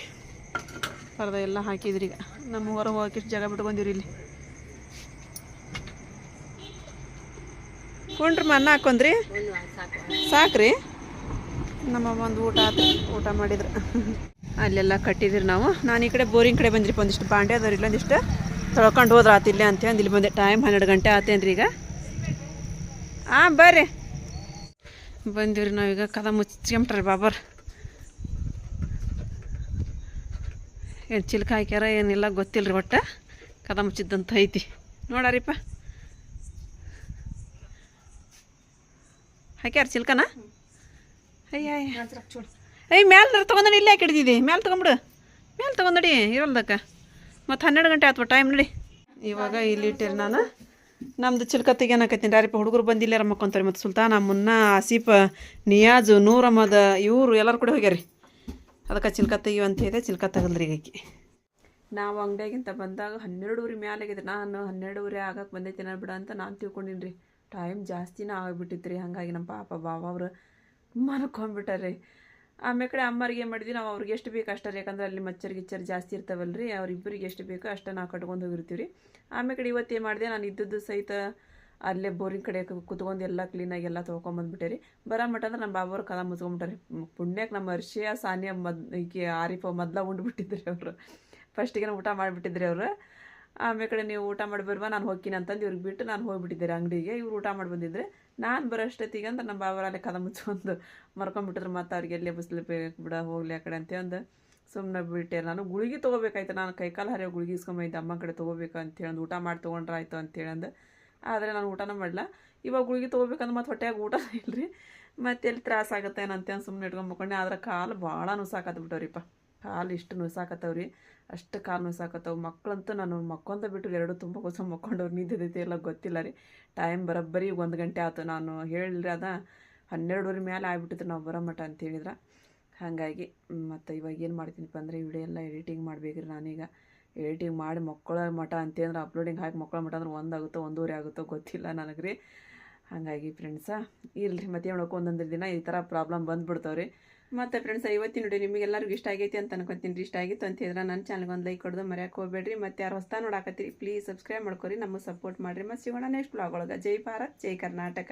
S1: ಪರ್ದ ಎಲ್ಲ ಹಾಕಿದ್ರಿ ಈಗ. ನಮ್ಮ ಹೊರ ಹೋಗಕ್ಕೆ ಇಷ್ಟು ಜಾಗ ಬಿಟ್ಟು ಬಂದಿರಿ ಇಲ್ಲಿ. ಕುಂಡ್ರಿ ಮನ್ನ ಹಾಕೊಂಡ್ರಿ ಸಾಕ್ರಿ. ನಮ್ಮ ಒಂದು ಊಟ ಆತು, ಊಟ ಮಾಡಿದ್ರು. ಅಲ್ಲೆಲ್ಲ ಕಟ್ಟಿದ್ರಿ ನಾವು. ನಾನು ಈ ಕಡೆ ಬೋರಿಂಗ್ ಕಡೆ ಬಂದ್ರಿ ಒಂದಿಷ್ಟು ಬಾಂಡೆ ಅದರ ಇಲ್ಲ ಒಂದಿಷ್ಟು ತೊಳ್ಕೊಂಡು ಹೋದ್ರೆ ಇಲ್ಲೇ ಅಂತ ಇಲ್ಲಿ ಬಂದೆ. ಟೈಮ್ ಹನ್ನೆರಡು ಗಂಟೆ ಆತೇನ್ರಿ ಈಗ. ಹಾಂ ಬರ್ರಿ. ಬಂದಿವ್ರಿ ನಾವೀಗ ಕದ ಮುಚ್ಚಿಕೊಂಬಿಟ್ರಿ ಬಾಬರ್. ಏನು ಚಿಲ್ಕ ಹಾಕ್ಯಾರ ಏನಿಲ್ಲ ಗೊತ್ತಿಲ್ಲ ರೀ ಒಟ್ಟು? ಕದ ಮುಚ್ಚಿದ್ದಂತ ಐತಿ. ನೋಡಾರಿಪ್ಪ. ಹಾಕ್ಯಾರ ಚಿಲ್ಕನ? ಅಯ್ಯ ಅಯ್ಯ. ಮ್ಯಾಲ ತೊಗೊಂಡಿ ಇಲ್ಲೇ ಯಾಕೆ ಮ್ಯಾಲ ತೊಗೊಂಬಿಡು. ಮ್ಯಾಲೆ ತೊಗೊಂಡಿ ಇರಲ್ದಕ್ಕ. ಮತ್ತು ಹನ್ನೆರಡು ಗಂಟೆ ಆಯ್ತು ಟೈಮ್ ನಡಿ. ಇವಾಗ ಇಲ್ಲಿ ಇಟ್ಟಿರಿ ನಾನು. ನಮ್ದು ಚಿಲ್ಕ ಏನಾಕೈತಿ ರೀ ಹುಡುಗರು ಬಂದಿಲ್ಲ ಮಕ್ಕೊಂತಾರೆ ಮತ್ತು ಸುಲ್ತಾನ ಮುನ್ನ ಆಸೀಫ್, ನಿಯಾಜು, ನೂರಮ್ಮದ ಇವರು ಎಲ್ಲರೂ ಕೂಡ ಹೋಗ್ಯಾರಿ ಅದಕ್ಕೆ ಚಿಲ್ಕ ತೆಗಿಯು ಅಂತ ಹೇಳಿದೆ, ಚಿಲ್ಕ ತಗಲ್ರಿ ಈಗ ನಾವು ಅಂಗಡಿಯಾಗಿಂತ ಬಂದಾಗ ಹನ್ನೆರಡೂವರೆ ಮ್ಯಾಲಾಗಿದೆ ನಾನು ಹನ್ನೆರಡೂವರೆ ಆಗಕ್ಕೆ ಬಂದೈತೆ ಬಿಡ ಅಂತ ನಾನು ತಿಳ್ಕೊಂಡಿನಿ ರೀ ಟೈಮ್ ಜಾಸ್ತಿನೇ ಆಗಿಬಿಟ್ಟಿತ್ತು ರೀ ಹಾಗಾಗಿ ನಮ್ಮ ಪಾಪ ಬಾವ ಅವರು ಮನ್ಕೊಂಬಿಟ್ಟಾರೆ ಆಮೇಲೆ ಕಡೆ ಅಮ್ಮರಿಗೆ ಏನು ಮಾಡಿದ್ವಿ, ನಾವು ಅವ್ರಿಗೆ ಎಷ್ಟು ಬೇಕು ಅಷ್ಟೇ ಯಾಕಂದ್ರೆ ಅಲ್ಲಿ ಮಚ್ಚರ್ ಗಿಚ್ಚರ್ ಜಾಸ್ತಿ ಇರ್ತಾವಲ್ಲ ರೀ ಅವ್ರಿಬ್ಬರಿಗೆ ಎಷ್ಟು ಬೇಕೋ ಅಷ್ಟೇ ನಾವು ಕಟ್ಕೊಂಡು ಹೋಗಿರ್ತೀವಿ ರೀ ಆಮೇಲೆ ಕಡೆ ಇವತ್ತು ಏನು ಮಾಡಿದೆ, ನಾನು ಇದ್ದದ್ದು ಸಹಿತ ಅಲ್ಲೇ ಬೋರಿಂಗ್ ಕಡೆ ಕುತ್ಕೊಂಡು ಎಲ್ಲ ಕ್ಲೀನಾಗಿ ಎಲ್ಲ ತೊಳ್ಕೊಂಬಂದ್ಬಿಟ್ಟೆ ರೀ ಬರೋ ಮಟ್ಟ ಅಂದ್ರೆ ನಮ್ಮ ಬಾಬಾವ್ರು ಕದ ಮುಚ್ಕೊಂಬಿಟ್ಟಾರೆ. ಪುಣ್ಯಕ್ಕೆ ನಮ್ಮ ಅರ್ಷಿಯ ಸಾನಿಯ ಮದ್ ಈಕೆ ಆರಿಫ ಮೊದ್ಲ ಉಂಡ್ಬಿಟ್ಟಿದ್ರಿ ಅವರು. ಫಸ್ಟಿಗೆ ಊಟ ಮಾಡಿಬಿಟ್ಟಿದ್ರಿ ಅವರು. ಆಮೇಲೆ ಕಡೆ ನೀವು ಊಟ ಮಾಡಿ ಬರುವ ನಾನು ಹೋಗ್ತೀನಿ ಅಂತಂದು ಇವ್ರಿಗೆ ಬಿಟ್ಟು ನಾನು ಹೋಗ್ಬಿಟ್ಟಿದ್ದೆ ಅಂಗಡಿಗೆ. ಇವ್ರು ಊಟ ಮಾಡಿ ಬಂದಿದ್ರೆ. ನಾನು ಬರೋ ಅಷ್ಟೊತ್ತಿಗೆ ಅಂದ್ರೆ ನಮ್ಮ ಬಾಬಾರ ಅಲ್ಲಿ ಕದ ಮುಚ್ಕೊಂಡು ಮರ್ಕೊಂಡ್ಬಿಟ್ಟಿದ್ರು ಮತ್ತೆ ಅವ್ರಿಗೆ ಎಲ್ಲೇ ಬೇಕು ಬಿಡ, ಹೋಗ್ಲಿ ಆ ಕಡೆ ಅಂತ ಅಂದು ಸುಮ್ಮನೆ ಬಿಟ್ಟೆ ನಾನು. ಗುಳಿಗೆ ತೊಗೋಬೇಕಾಯ್ತು. ನಾನು ಕೈಕಾಲು ಹರಿಯೋ ಗುಳಿಗೆ ಇಸ್ಕೊಂಬೈತೆ ಅಮ್ಮ ಕಡೆ ತೊಗೋಬೇಕು ಅಂತೇಳಿ ಊಟ ಮಾಡಿ ತೊಗೊಂಡ್ರಾಯ್ತು ಅಂತೇಳಿ ಅಂದು ಆದರೆ ನಾನು ಊಟನ ಮಾಡಲ್ಲ ಇವಾಗ ಗುಳಿಗೆ ತೊಗೋಬೇಕಂದ್ರೆ ಮತ್ತೆ ಹೊಟ್ಟೆಯಾಗ ಊಟ ಇಲ್ಲರಿ ಮತ್ತೆ ಎಲ್ಲಿ ತ್ರಾಸ ಆಗುತ್ತೆ ಏನಂತ ಸುಮ್ಮನೆ ಇಟ್ಕೊಂಡ್ಬಿಕೊಂಡೆ ಆದ್ರೆ ಕಾಲು ಭಾಳ ನುಸಾಕತ್ಬಿಟ್ಟವ್ರಿಪ್ಪ. ಕಾಲು ಇಷ್ಟು ನುಸಾಕತ್ತವ್ರಿ. ಅಷ್ಟು ಕಾಲು ನುಸಾಕತ್ತವು. ಮಕ್ಕಳಂತೂ ನಾನು ಮಕ್ಕೊಂತ ಬಿಟ್ಟು ಎರಡು ತುಂಬ ಹೊಸ ಮಕ್ಕೊಂಡವ್ರು ನಿಂತಿದ್ದೈತಿ ಎಲ್ಲ ಗೊತ್ತಿಲ್ಲ ರೀ. ಟೈಮ್ ಬರೋಬ್ಬರಿ ಒಂದು ಗಂಟೆ ಆಯ್ತು ನಾನು ಹೇಳಿಲ್ರಿ ಅದ ಹನ್ನೆರಡುವರೆ ಮೇಲೆ ಆಗ್ಬಿಟ್ಟಿತ್ತು ನಾವು ಬರೋ ಮಟ್ಟ ಅಂತ ಹೇಳಿದ್ರೆ. ಹಾಗಾಗಿ ಮತ್ತು ಇವಾಗ ಏನು ಮಾಡ್ತೀನಿಪ್ಪ ಅಂದರೆ ವಿಡಿಯೋ ಎಲ್ಲ ಎಡಿಟಿಂಗ್ ಮಾಡಬೇಕ್ರಿ ನಾನೀಗ. ಎಡಿಟಿಂಗ್ ಮಾಡಿ ಮಕ್ಕಳ ಮಠ ಅಂತಂದ್ರೆ ಅಪ್ಲೋಡಿಂಗ್ ಹಾಕಿ ಮಕ್ಕಳ ಮಠ ಅಂದ್ರೆ ಒಂದಾಗುತ್ತೋ, ಒಂದೂವರೆ ಆಗುತ್ತೋ ಗೊತ್ತಿಲ್ಲ ನನಗೆ ರೀ ಹಾಗಾಗಿ ಫ್ರೆಂಡ್ಸ ಇರಲಿ, ಮತ್ತೆ ಹೇಳೋಕೆ ಒಂದೊಂದು ದಿನ ಈ ಥರ ಪ್ರಾಬ್ಲಮ್ ಬಂದುಬಿಡ್ತಾವೆ ರೀ ಮತ್ತು ಫ್ರೆಂಡ್ಸ್ ಇವತ್ತಿನ ನೋಡಿ ನಿಮಗೆಲ್ಲರಿಗೂ ಇಷ್ಟ ಆಗೈತಿ ಅಂತ ಅನ್ಕೊತೀನಿ ರೀ. ಇಷ್ಟ ಆಗಿತ್ತು ಅಂತ ಹೇಳಿದ್ರೆ ನನ್ನ ಚಾನಲ್ಗೆ ಒಂದು ಲೈಕ್ ಕೊಡೋದು ಮರ್ಯಾಕೆ ಹೋಗ್ಬೇಡ್ರಿ. ಮತ್ತು ಯಾರು ಹೊಸ್ತಾ ನೋಡಾಕತ್ತೀರಿ ಪ್ಲೀಸ್ ಸಬ್ಸ್ಕ್ರೈಬ್ ಮಾಡ್ಕೊರಿ. ನಮಗೆ ಸಪೋರ್ಟ್ ಮಾಡಿರಿ. ಮತ್ತು ಸಿಗೋಣ ನೆಕ್ಸ್ಟ್ ಬ್ಲಾಗ್ ಒಳಗೆ. ಜೈ ಭಾರತ್, ಜೈ ಕರ್ನಾಟಕ.